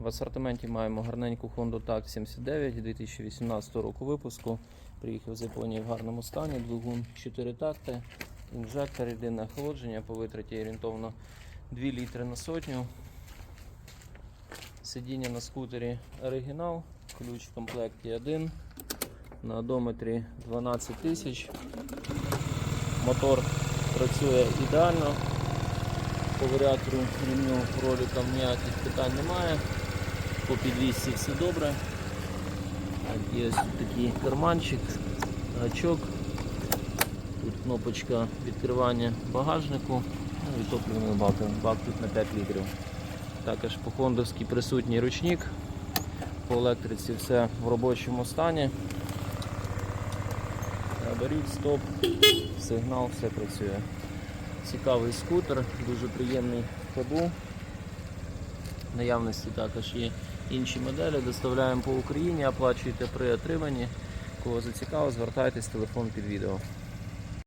В асортименті маємо гарненьку Honda TAC 79 2018 року випуску. Приїхав з Японії в гарному стані, двигун 4 такти, інжектор, єдине охолодження по витраті орієнтовно 2 літри на сотню. Сидіння на скутері оригінал, ключ в комплекті 1, на одометрі 12 тисяч. Мотор працює ідеально. По варіатору ремню роликам ніяких питань немає. По підвісці все добре. Є такий карманчик, гачок. Тут кнопочка відкривання багажнику. Ну і топливний бак. Бак тут на 5 літрів. Також по хондовськи присутній ручник. По електриці все в робочому стані. Габарит, стоп, сигнал, все працює. Цікавий скутер, дуже приємний в. Наявності також є інші моделі. Доставляємо по Україні, оплачуєте при отриманні. Кого зацікаво, звертайтесь, телефон під відео.